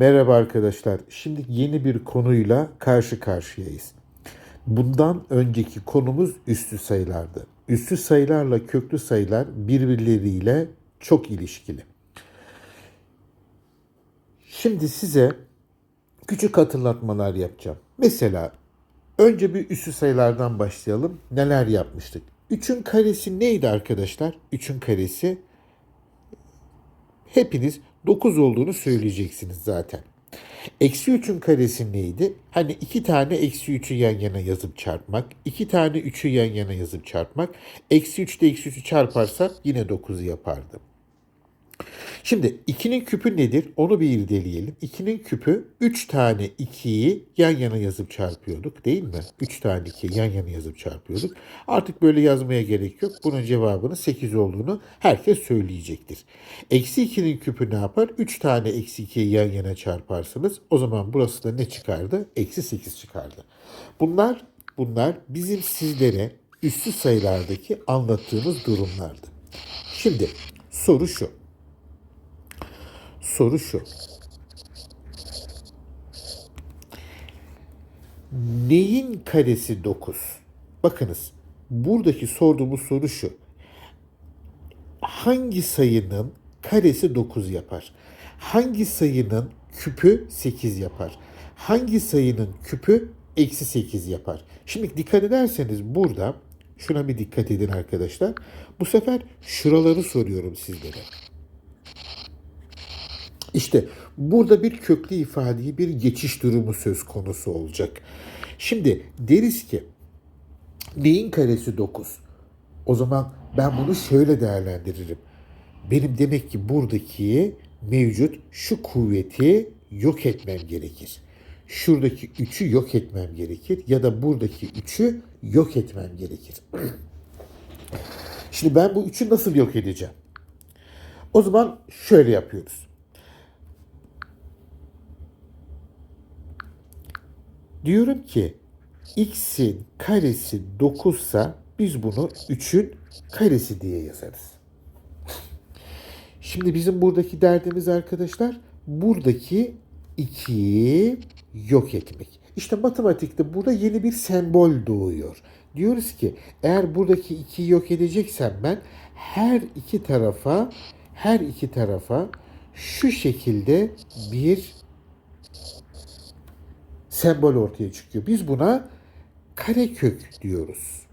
Merhaba arkadaşlar. Şimdi yeni bir konuyla karşı karşıyayız. Bundan önceki konumuz üstü sayılardı. Üstü sayılarla köklü sayılar birbirleriyle çok ilişkili. Şimdi size küçük hatırlatmalar yapacağım. Mesela önce bir üstü sayılardan başlayalım. Neler yapmıştık? 3'ün karesi neydi arkadaşlar? 3'ün karesi hepiniz 9 olduğunu söyleyeceksiniz zaten. Eksi 3'ün karesi neydi? Hani iki tane eksi 3'ü yan yana yazıp çarpmak. iki tane 3'ü yan yana yazıp çarpmak. Eksi 3 ile eksi 3'ü çarparsa yine 9'u yapardı. Şimdi 2'nin küpü nedir? Onu bir irdeleyelim. 2'nin küpü 3 tane 2'yi yan yana yazıp çarpıyorduk değil mi? 3 tane 2'yi yan yana yazıp çarpıyorduk. Artık böyle yazmaya gerek yok. Bunun cevabının 8 olduğunu herkes söyleyecektir. Eksi 2'nin küpü ne yapar? 3 tane eksi 2'yi yan yana çarparsınız. O zaman burası da ne çıkardı? Eksi 8 çıkardı. Bunlar, bunlar bizim sizlere üstü sayılardaki anlattığımız durumlardı. Şimdi soru şu. Soru şu. Neyin karesi 9? Bakınız buradaki sorduğumuz soru şu. Hangi sayının karesi 9 yapar? Hangi sayının küpü 8 yapar? Hangi sayının küpü eksi 8 yapar? Şimdi dikkat ederseniz burada şuna bir dikkat edin arkadaşlar. Bu sefer şuraları soruyorum sizlere. İşte burada bir köklü ifadeye bir geçiş durumu söz konusu olacak. Şimdi deriz ki neyin karesi 9? O zaman ben bunu şöyle değerlendiririm. Benim demek ki buradaki mevcut şu kuvveti yok etmem gerekir. Şuradaki 3'ü yok etmem gerekir ya da buradaki 3'ü yok etmem gerekir. Şimdi ben bu 3'ü nasıl yok edeceğim? O zaman şöyle yapıyoruz. Diyorum ki x'in karesi 9 ise biz bunu 3'ün karesi diye yazarız. Şimdi bizim buradaki derdimiz arkadaşlar buradaki 2'yi yok etmek. İşte matematikte burada yeni bir sembol doğuyor. Diyoruz ki eğer buradaki 2'yi yok edeceksem ben her iki tarafa her iki tarafa şu şekilde bir sembol ortaya çıkıyor. Biz buna karekök diyoruz.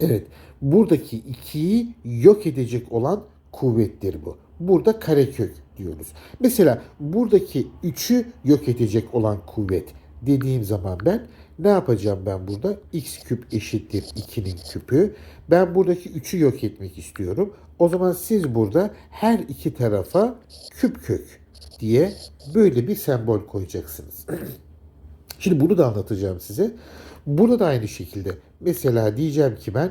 Evet, buradaki ikiyi yok edecek olan kuvvettir bu. Burada karekök diyoruz. Mesela buradaki üçü yok edecek olan kuvvet dediğim zaman ben ne yapacağım ben burada? x küp eşittir 2'nin küpü. Ben buradaki 3'ü yok etmek istiyorum. O zaman siz burada her iki tarafa küp kök diye böyle bir sembol koyacaksınız. Şimdi bunu da anlatacağım size. Burada da aynı şekilde. Mesela diyeceğim ki ben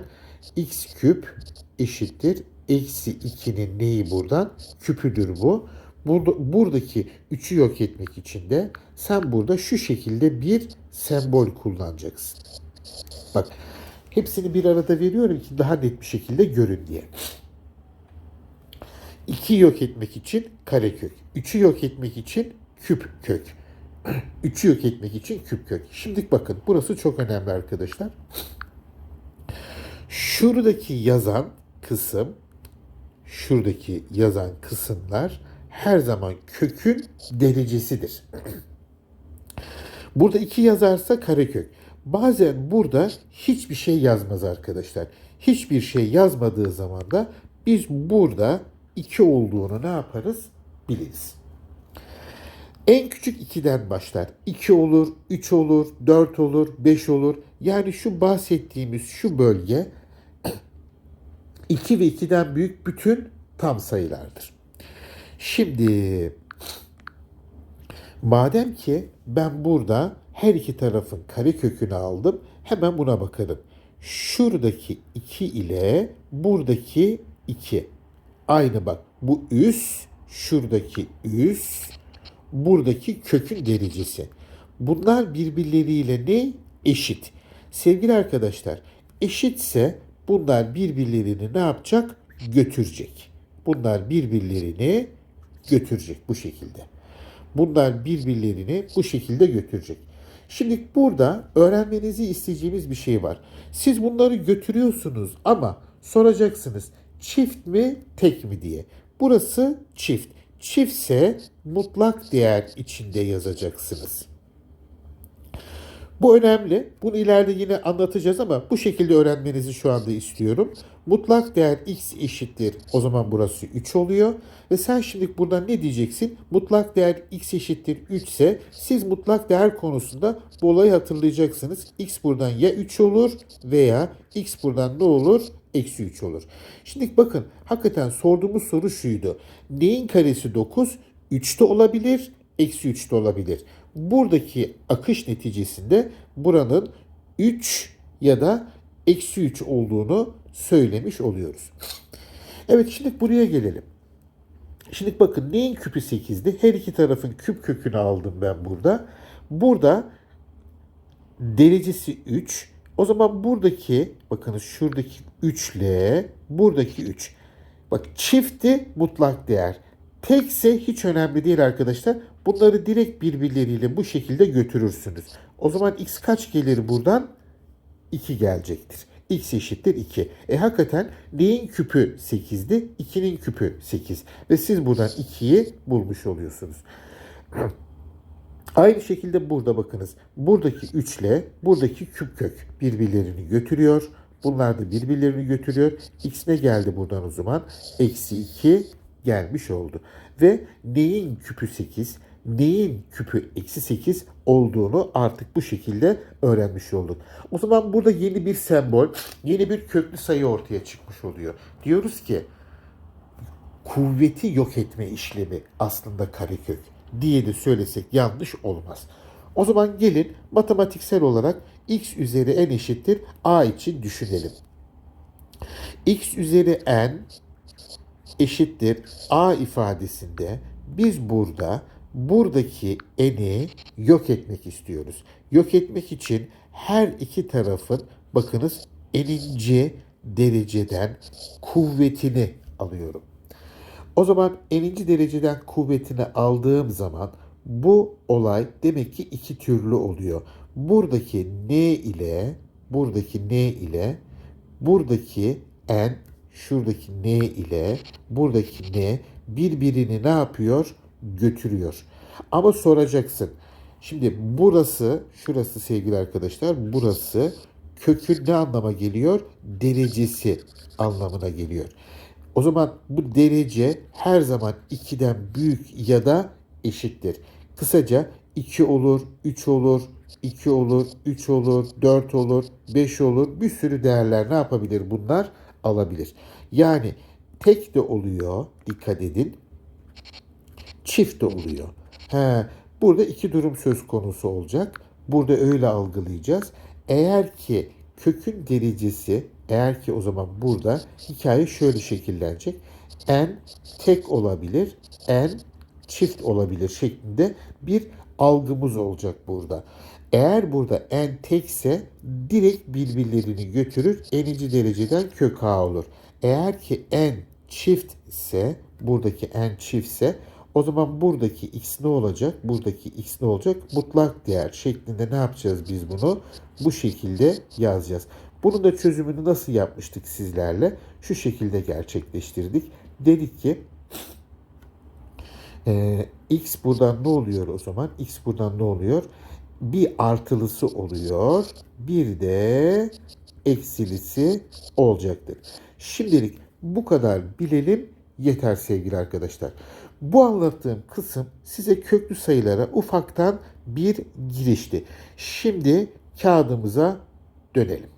x küp eşittir eksi 2'nin neyi buradan? Küpüdür bu. Burada, buradaki 3'ü yok etmek için de sen burada şu şekilde bir sembol kullanacaksın. Bak hepsini bir arada veriyorum ki daha net bir şekilde görün diye. 2'yi yok etmek için karekök. 3'ü yok etmek için küp kök. 3'ü yok etmek için küp kök. Şimdi bakın burası çok önemli arkadaşlar. Şuradaki yazan kısım şuradaki yazan kısımlar her zaman kökün derecesidir. Burada 2 yazarsa karekök. Bazen burada hiçbir şey yazmaz arkadaşlar. Hiçbir şey yazmadığı zaman da biz burada 2 olduğunu ne yaparız? Biliriz. En küçük 2'den başlar. 2 olur, 3 olur, 4 olur, 5 olur. Yani şu bahsettiğimiz şu bölge 2 ve 2'den büyük bütün tam sayılardır. Şimdi madem ki ben burada her iki tarafın kare kökünü aldım hemen buna bakalım. Şuradaki 2 ile buradaki 2 aynı bak bu üs şuradaki üs buradaki kökün derecesi. Bunlar birbirleriyle ne? Eşit. Sevgili arkadaşlar eşitse bunlar birbirlerini ne yapacak? Götürecek. Bunlar birbirlerini götürecek bu şekilde. Bunlar birbirlerini bu şekilde götürecek. Şimdi burada öğrenmenizi isteyeceğimiz bir şey var. Siz bunları götürüyorsunuz ama soracaksınız çift mi tek mi diye. Burası çift. Çiftse mutlak değer içinde yazacaksınız. Bu önemli. Bunu ileride yine anlatacağız ama bu şekilde öğrenmenizi şu anda istiyorum. Mutlak değer x eşittir. O zaman burası 3 oluyor. Ve sen şimdi buradan ne diyeceksin? Mutlak değer x eşittir 3 ise siz mutlak değer konusunda bu olayı hatırlayacaksınız. x buradan ya 3 olur veya x buradan ne olur? Eksi 3 olur. Şimdi bakın hakikaten sorduğumuz soru şuydu. Neyin karesi 9? 3 de olabilir, eksi 3 de olabilir. Buradaki akış neticesinde buranın 3 ya da eksi 3 olduğunu söylemiş oluyoruz. Evet şimdi buraya gelelim. Şimdi bakın neyin küpü 8'di? Her iki tarafın küp kökünü aldım ben burada. Burada derecesi 3. O zaman buradaki bakınız şuradaki 3 ile buradaki 3. Bak çifti mutlak değer. Tekse hiç önemli değil arkadaşlar. Bunları direkt birbirleriyle bu şekilde götürürsünüz. O zaman x kaç gelir buradan? 2 gelecektir. x eşittir 2. E hakikaten neyin küpü 8'di? 2'nin küpü 8. Ve siz buradan 2'yi bulmuş oluyorsunuz. Aynı şekilde burada bakınız. Buradaki 3 ile buradaki küp kök birbirlerini götürüyor. Bunlar da birbirlerini götürüyor. X ne geldi buradan o zaman? Eksi 2 gelmiş oldu. Ve neyin küpü 8, neyin küpü eksi 8 olduğunu artık bu şekilde öğrenmiş olduk. O zaman burada yeni bir sembol, yeni bir köklü sayı ortaya çıkmış oluyor. Diyoruz ki kuvveti yok etme işlemi aslında karekök diye de söylesek yanlış olmaz. O zaman gelin matematiksel olarak x üzeri n eşittir a için düşünelim. x üzeri n eşittir a ifadesinde biz burada buradaki n'i yok etmek istiyoruz. Yok etmek için her iki tarafın bakınız n'inci dereceden kuvvetini alıyorum. O zaman n'inci dereceden kuvvetini aldığım zaman bu olay demek ki iki türlü oluyor. Buradaki n ile buradaki n ile buradaki n şuradaki n ile buradaki n birbirini ne yapıyor? Götürüyor. Ama soracaksın. Şimdi burası, şurası sevgili arkadaşlar, burası kökün ne anlama geliyor? Derecesi anlamına geliyor. O zaman bu derece her zaman 2'den büyük ya da eşittir. Kısaca 2 olur, 3 olur, 2 olur, 3 olur, 4 olur, 5 olur. Bir sürü değerler ne yapabilir bunlar? Alabilir. Yani tek de oluyor, dikkat edin. Çift oluyor. He, burada iki durum söz konusu olacak. Burada öyle algılayacağız. Eğer ki kökün derecesi eğer ki o zaman burada hikaye şöyle şekillenecek. n tek olabilir, n çift olabilir şeklinde bir algımız olacak burada. Eğer burada n tekse direkt birbirlerini götürür. n'inci dereceden kök a olur. Eğer ki n çiftse buradaki n çiftse o zaman buradaki x ne olacak? Buradaki x ne olacak? Mutlak değer şeklinde ne yapacağız biz bunu? Bu şekilde yazacağız. Bunun da çözümünü nasıl yapmıştık sizlerle? Şu şekilde gerçekleştirdik. Dedik ki e, x buradan ne oluyor o zaman? x buradan ne oluyor? Bir artılısı oluyor. Bir de eksilisi olacaktır. Şimdilik bu kadar bilelim yeter sevgili arkadaşlar. Bu anlattığım kısım size köklü sayılara ufaktan bir girişti. Şimdi kağıdımıza dönelim.